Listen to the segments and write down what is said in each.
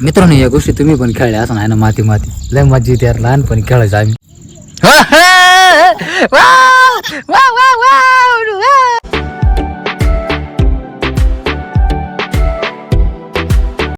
मित्रांनो या गोष्टी तुम्ही पण खेळल्या असं नाही ना माती माती. लय मज्जा येते यार लहानपणी खेळायचं आम्ही.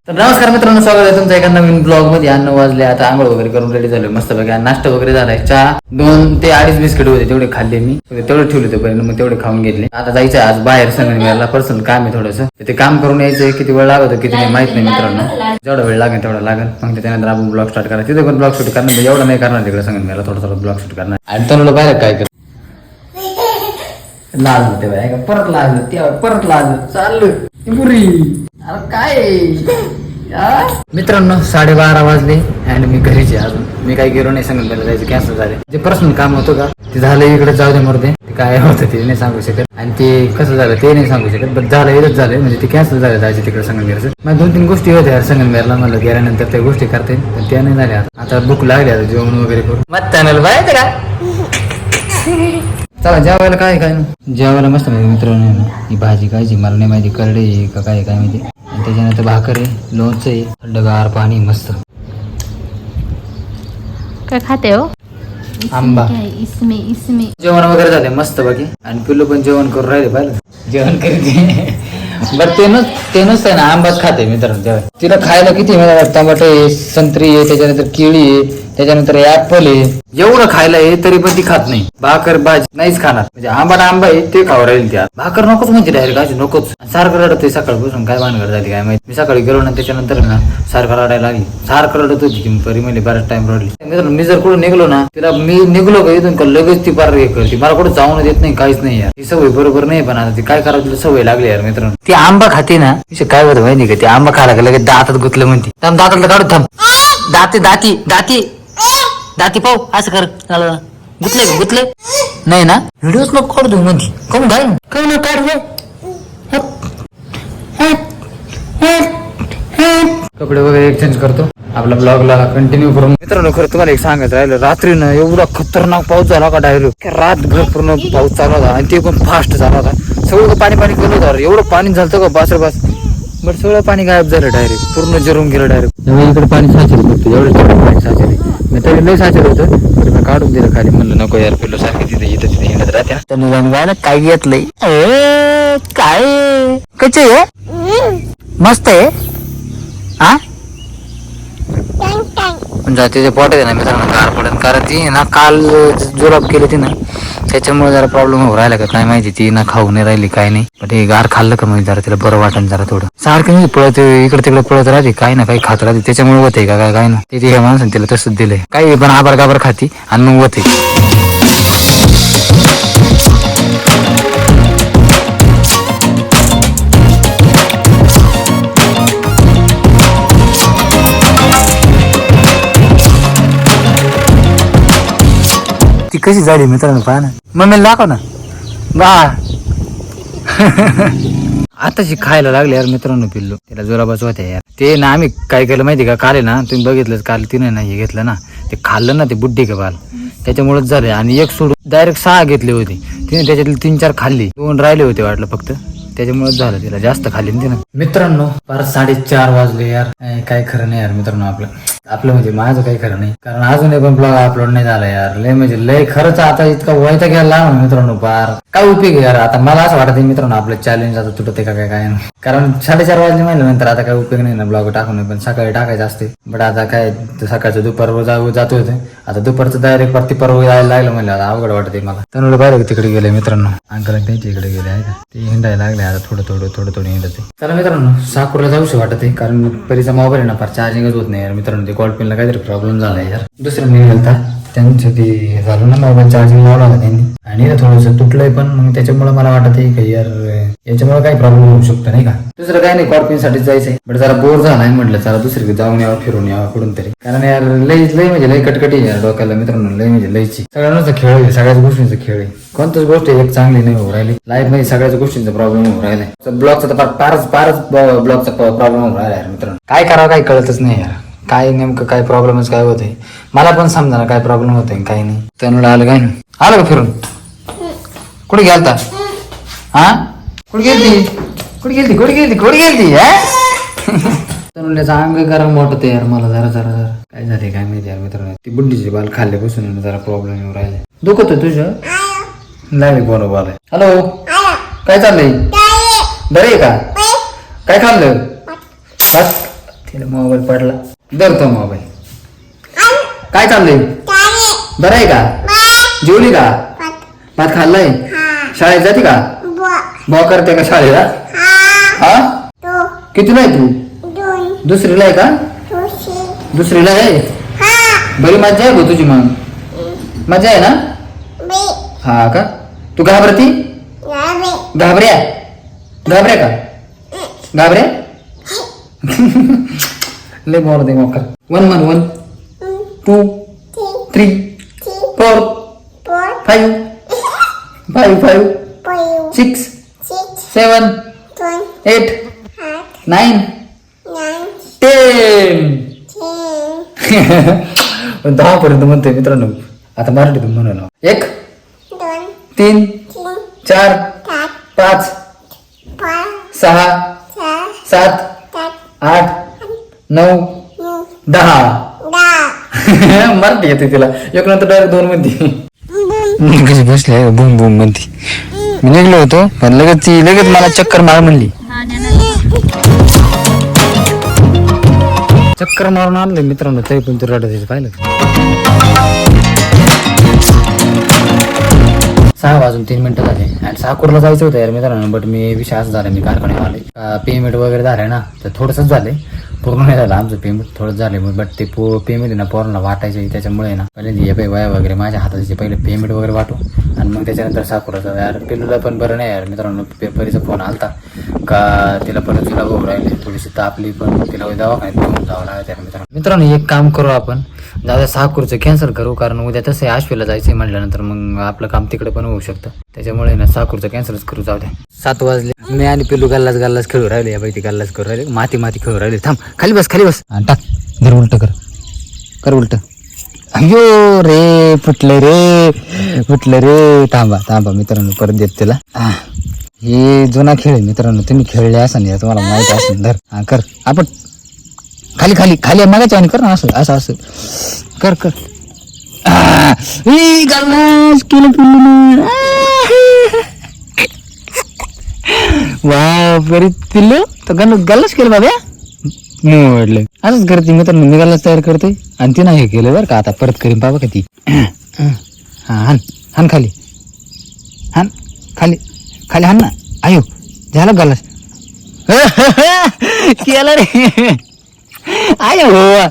तर नमस्कार मित्रांनो स्वागत आहे तुमचं एका नवीन ब्लॉगमध्ये अन्न वाजले आता आंघोळ वगैरे करून रेडी झालो मस्त बघा नाश्ता वगैरे झालाय. चहा दोन ते अडीच बिस्किट होते तेवढे खाल्ले मी. तेवढे ठेवले होते पर्यंत मग तेवढे खाऊन घेतले. आता जायचं आज बाहेर संगमेला पर्सनल काम आहे थोडंसं. ते काम करून यायचं किती वेळ लागतो किती नाही माहीत नाही मित्रांनो. जेवढा वेळ लागेल तेवढा लागेल. मग त्यानंतर आपण ब्लॉग स्टार्ट करा. तिथे पण ब्लॉग शूट करणार एवढं नाही करणार तिकडे संगमेला थोडं थोडं ब्लॉग शूट करणार. आणि तनुला बाहेर काय कर लाजलं तेव्हा आहे का परत तेव्हा परत लाजलं चाललं. पुरी अरे काय? मित्रांनो साडेबारा वाजले आणि मी घरीच आहे अजून. मी काही गेलो नाही सांगत मला जायचं कॅन्सल झाले. जे पर्सनल काम होतं का ते झालं इकडे जाऊ दे मरते ते काय होतं ते नाही सांगू शकत. आणि ते कसं झालं ते नाही सांगू शकत. बट झालं इथंच झालं. म्हणजे ते कॅन्सल झालं जायचं तिकडे संगमनेरचं. मग दोन तीन गोष्टी होत्या यार संगमेरला म्हणलं गेल्यानंतर त्या गोष्टी करते. पण त्या नाही झाल्या. आता. भूक लागली आता जेवण वगैरे करू मत त्यानं बाय का चला जेवायला काय काय जेवायला मस्त माहिती मित्रांनो. ही भाजी कायची मला नाही माहिती करडे आहे का काय काय माहिती. आणि त्याच्यानंतर भाकर आहे लोणचं आहे थंडगार पाणी मस्त. काय खाते हो? आंबा. इसमे इसमे जेवण वगैरे झाले मस्त बाकी. आणि पिल्लू पण जेवण करून राहिले पाहिलं? जेवण करते. बरं ते नस ते नसतंय ना आंबाच खाते मित्रांनो जेवण. तिला खायला किती मिळालं टमाटो आहे संत्री आहे त्याच्यानंतर केळी आहे त्याच्यानंतर ऍपल आहे. एवढं खायला आहे तरी पण ती खात नाही. भाकर भाजी नाहीच खाणार. म्हणजे आंबा ना आंबा आहे ते खाऊ राहील त्या भाकर नकोच म्हणजे डायरेक्ट अशी नकोच. सारखं रडत सकाळपासून. काय भानगड झाली काय माहिती. मी सकाळी गेलो ना त्याच्यानंतर ना सारखं रडायला लागली. सारखं रडत होती ती. परी म्हणजे बराच टाइम रडली. मित्रांनो मी जर कुठं निघलो ना तिला मी निघलो का इथून का लगेच ती पार हे करते. मला कुठं जाऊन देत नाही काहीच नाही यार. ती सवय बरोबर नाही पण आता ती काय करावं तिला सवय लागली यार मित्रांनो. ती आंबा खाते ना विषय काय होतं माहिती का? ती आंबा खायला का लगेच दातात गुतलं म्हणते. थांब दातात काढू थांब. दाती दाती दाती. दाती पाहू असं कर. गुतले का गुतले नाही ना? व्हिडिओच नको काढू देऊ मध्ये काऊन काय काय काढ कपडे वगैरे एक्सचेंज करतो. आपला ब्लॉगला कंटिन्यू करून मित्रांनो खरं तुम्हाला एक सांगत राहिलं. रात्री ना एवढा खतरनाक पाऊस झाला का डायरेक्ट रात घर पूर्ण पाऊस चालू होता आणि ते पण फास्ट झाला होता. सगळं पाणी पाणी केलं होतं एवढं पाणी झालं का? बासर बास. बट सगळं पाणी गायब झालं डायरेक्ट पूर्ण जिरून गेलं डायरेक्ट इकडे पाणी साचलं फक्त एवढं पाणी साचले. मी तरी लय साचलं होतं तर मी काढून दिलं खाली. म्हणलं नको यार पिल्लो सारखी तिथे इथं तिथे हिंडत राहत्या. त्यांनी जाऊन गायला काय घेतलंय? ए, काय? कच आहे? मस्त आहे? हा पण जाते ते पोट आहे ना मित्रांनो गार पडत कारण ती ना काल जुलाब केली ती ना त्याच्यामुळे जरा प्रॉब्लेम हो राहिला का? काय माहिती ती ना खाऊ नाही राहिली काय नाही. पण ते गार खाल्लं का म्हणजे जरा तिला बरं वाटण जरा थोडं. सारखं नाही पळत इकडे तिकडे पळत राहते काय ना काही खात राहते. त्याच्यामुळे होते का काय काय ना. ते ह्या माणसाने तिला तसंच दिलंय. काही पण आबार गाबर खाती आणि मग होते कशी झाली मित्रांनो पहा ना. मम्मीला दाखव ना. बा आताशी खायला लागले यार मित्रांनो पिल्लू. त्याला जोराबाच होत्या यार. ते ना आम्ही काय केलं माहिती का? काल आहे ना तुम्ही बघितलं काल तिने ना हे घेतलं ना ते खाल्लं ना ते बुड्ढी का बाल त्याच्यामुळेच झाले आणि एक सोडून डायरेक्ट सहा घेतले होते. तिने त्याच्यातली तीन चार खाल्ली. दोन राहिले होते वाटलं फक्त. त्याच्यामुळेच झालं तिला जास्त खाल्ली ना तिनं. मित्रांनो पार साडेचार वाजले यार. काय खरं नाही यार मित्रांनो आपलं. आपलं म्हणजे माझं काही खरं नाही. कारण अजून पण ब्लॉग अपलोड नाही झाला यार. लय म्हणजे लय खरंच आता इतका वयता घ्यायला मित्रांनो पार काय उपयोग आहे यार? आता मला असं वाटत मित्रांनो आपलं चॅलेंज आता तुटते का काय काय नाही. कारण साडेचार वाजले नंतर आता काय उपयोग नाही ना ब्लॉग टाकून पण सकाळी टाकायचं असते. बट आता काय सकाळचं दुपार जाऊ जात होते आता दुपारचं डायरेक्ट परती परवा यायला लागलं म्हणलं आता अवघड वाटते मला. तर बाहेर तिकडे गेले मित्रांनो. अंकल त्यांच्या इकडे गेले आहे का? ते हिंडायला लागले आता थोडं थोडं थोडं थोडं हिंडते चला मित्रांनो साकूरला जाऊशी वाटत आहे कारण परीचा मोबाईल आहे ना फार चार्जिंगच होत नाही यार मित्रांनो. ते कॉल काहीतरी प्रॉब्लेम झाला यार. दुसरं मी गेलता त्यांचं ते झालं ना मोबाईल चार्जिंग लावला होता त्यांनी. आणि थोडंसं तुटलंय पण मग त्याच्यामुळे मला वाटत आहे की यार याच्यामुळे काही प्रॉब्लेम होऊ शकतो नाही का? दुसरं काही नाही कॉर्पिनसाठी जायचंय. बट जरा बोर झालाय म्हटलं जरा दुसरीकडे जाऊन यावं फिरून यावं कुठून तरी. कारण यार लई लई म्हणजे लई कटकटी यार डोक्याला मित्रांनो लई म्हणजे लईची. सगळ्यांनाच खेळ आहे सगळ्याच गोष्टींचा खेळ आहे. कोणत्याच गोष्ट एक चांगली नाही होऊ राहिली. लाईफमध्ये सगळ्याच गोष्टींचा प्रॉब्लेम होऊ राहिला. ब्लॉकचा तर फारच फारच ब्लॉकचा प्रॉब्लेम होऊ राहिला यार मित्रांनो. काय करावं काही कळतच नाही यार. काय नेमकं काय प्रॉब्लेमच काय होतंय? मला पण समजा ना काय प्रॉब्लेम होतोय काही नाही. त्यानुला आलं काय नाही. आलं का फिरून? कुठे गेलता? हा कुठे गेलती? कुठे गेलती? कुठे गेलती? कुठे गेलती हा? अंग गरम वाटत यार मला जरा जरा जरा. काय झाले काय माहिती यार मित्रांनो. ती बुड्डीची बाल खाल्ल्यापासून बसून जरा प्रॉब्लेम येऊ राहिले. दुखत आहे तुझं? नाही कोण बाल हॅलो काय चाललंय? बरं आहे का? काय खाल्लं? बस तिला मोबाईल पडला. धरतो मोबाईल. काय चाललंय? बरं आहे का? जेवली का? भात. खाल्लाय? शाळेत जाते का? बॉ. करते का शाळेला? हा. कितीला आहे तू? दुसरीला आहे का? दुसरीला आहे? बरी मजा आहे गो तुझी मग. मजा आहे ना? हा का? तू घाबरती? घाबऱ्या घाबऱ्या का? घाबऱ्या लय बोर दे Mokar. One one one two three four five five five six seven eight nine ten दहा पर्यंत म्हणतोय मित्रांनो. आता मराठीतून म्हणून एक तीन चार पाच सहा सात नऊ दहा. मराठी येते तिला? एक नंतर डायरेक्ट दोन कशी बसले बूम बूम म्हणते. मी निघलो होतो पण लगेच ती लगेच मला चक्कर मार म्हणली. चक्कर मारून आणले मित्रांनो तरी पण तू रडत पाहिलं सहा वाजून तीन मिनिटं झाले. आणि साकूरला जायचं होतं यार मित्रांनो बट मी विषय असं झाला मी कारखान्यात आले पेमेंट वगैरे झालं ना तर थोडंसंच झाले पूर्ण नाही झालं आमचं पेमेंट थोडंच झाले मग बट ते पेमेंट ना पोरांना वाटायचं त्याच्यामुळे ना पहिले हे वया वगैरे माझ्या हाताचे पहिले पेमेंट वगैरे वाटू. आणि मग त्याच्यानंतर साकुराचं यार पिल्लूला पण बरं नाही यार मित्रांनो पेपरीचा फोन आलता. का तिला परत तिला भाऊ थोडीशी तापली पण तिला दवाखान्यात घेऊन जावं लागेल मित्रांनो. मित्रांनो एक काम करू आपण. दादा साकूरचं कॅन्सल करू कारण उद्या तसं आश्वीला जायचं म्हटल्यानंतर मग आपलं काम तिकडे पण होऊ शकतं. त्याच्यामुळे ना साकूरचं कॅन्सलच करू जाऊ द्या सात वाजले. मी आणि पिल्लू गल्लाच गल्लाच खेळू राहिले या बाई गल्लाच करू राहिले. माती माती खेळू राहिले. थांब खाली बस खाली बस. हा, टाक धर उलट कर. कर उलट. अयो रे फुटलं रे फुटलं रे. थांबा थांबा मित्रांनो परत देत तिला. हा. जुना खेळ आहे मित्रांनो. तुम्ही खेळले असा नाही तुम्हाला माहिती असेल. धर. हा कर. आपण खाली खाली खाली मागायच्या आणि कर ना असं असं असं. कर कर. वा बरी तर गल्ल गल्लाच केलं बाबा? मोडलं असंच करते मित्रांनो मी गल्लाच तयार करते. आणि तिनं हे केलं बरं का आता परत करीन बाबा का ती हा हान हान खाली. हान खाली खाली हान ना. आयो झालं गल्लास. केलं रे. आय हो.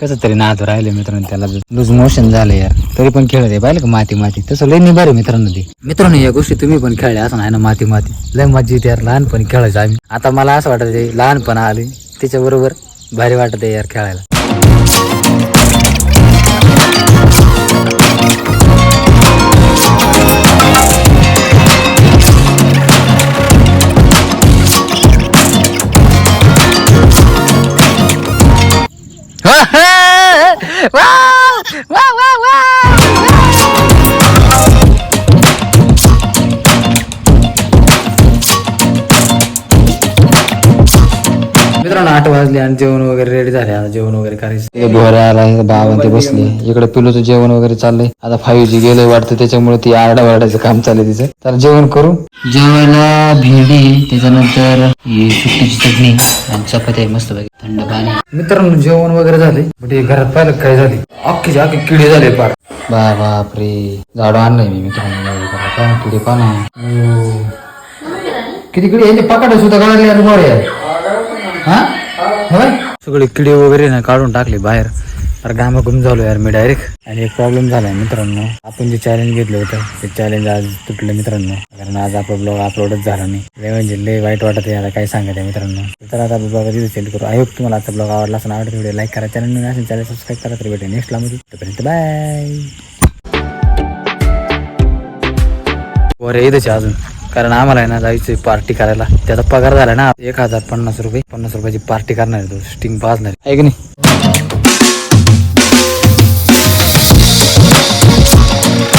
कसं तरी नाद राहिले मित्रांनो त्याला लूज मोशन झालं यार. तरी पण खेळत आहे पाहिलं का माती माती? तसं लय निभार आहे मित्रांनो ते. मित्रांनो या गोष्टी तुम्ही पण खेळल्या असं नाही ना माती माती? लय मज्जा येते यार लहानपणी खेळायचं आम्ही. आता मला असं वाटत लहानपण आले त्याच्याबरोबर भारी वाटत आहे यार खेळायला. मित्रांनो आठ वाजले आणि जेवण वगैरे रेडी झाले. आता जेवण वगैरे करायचं. भोऱ्या आला बाबा ते बसले. इकडे पिलूचं जेवण वगैरे चाललंय. आता फाईव्ह जी गेलंय वाटतं त्याच्यामुळे ती आरडा वारडाचं काम चाललंय तिचं. तर जेवण करू. जेवायला भेंडी त्याच्यानंतर ही सुट्टीची चटणी आणि चपाती आहे मस्त पैकी. थंड पाणी. मित्रांनो जेवण वगैरे झाले बट हे घरात पाहिलं काय झाले अख्खी अख्खे किडे झाले पार. बा बापरे. झाडू आणलंय मी मित्रांनो किडे पाना किती किडे? यांचे पकाडे सुद्धा काढले यार गोळे हा? सगळे किडे वगैरे ना काढून टाकले बाहेर. तर घामा झालो यार मी डायरेक्ट आणि एक प्रॉब्लेम झालाय मित्रांनो. आपण जे चॅलेंज घेतलं होतं ते चॅलेंज आज तुटलं मित्रांनो. कारण आज आपला ब्लॉग अपलोडच झाला नाही. लय म्हणजे लय वाईट वाटत आहे आता काय सांगायचं मित्रांनो. तर आता ब्लॉग तिथे सेंड करू. आय होप तुम्हाला आता ब्लॉग आवडला असं आवडतं व्हिडिओ लाईक करा चॅनल नवीन असेल चॅनल सबस्क्राईब करा तर भेटेल नेक्स्ट लामध्ये तोपर्यंत बाय वर येतच अजून. कारण आम्हाला आहे ना जायचंय पार्टी करायला. त्याचा पगार झाला ना एक हजार पन्नास रुपये. पन्नास रुपयाची पार्टी करणार स्टिंग पाजणार आहे की नाही?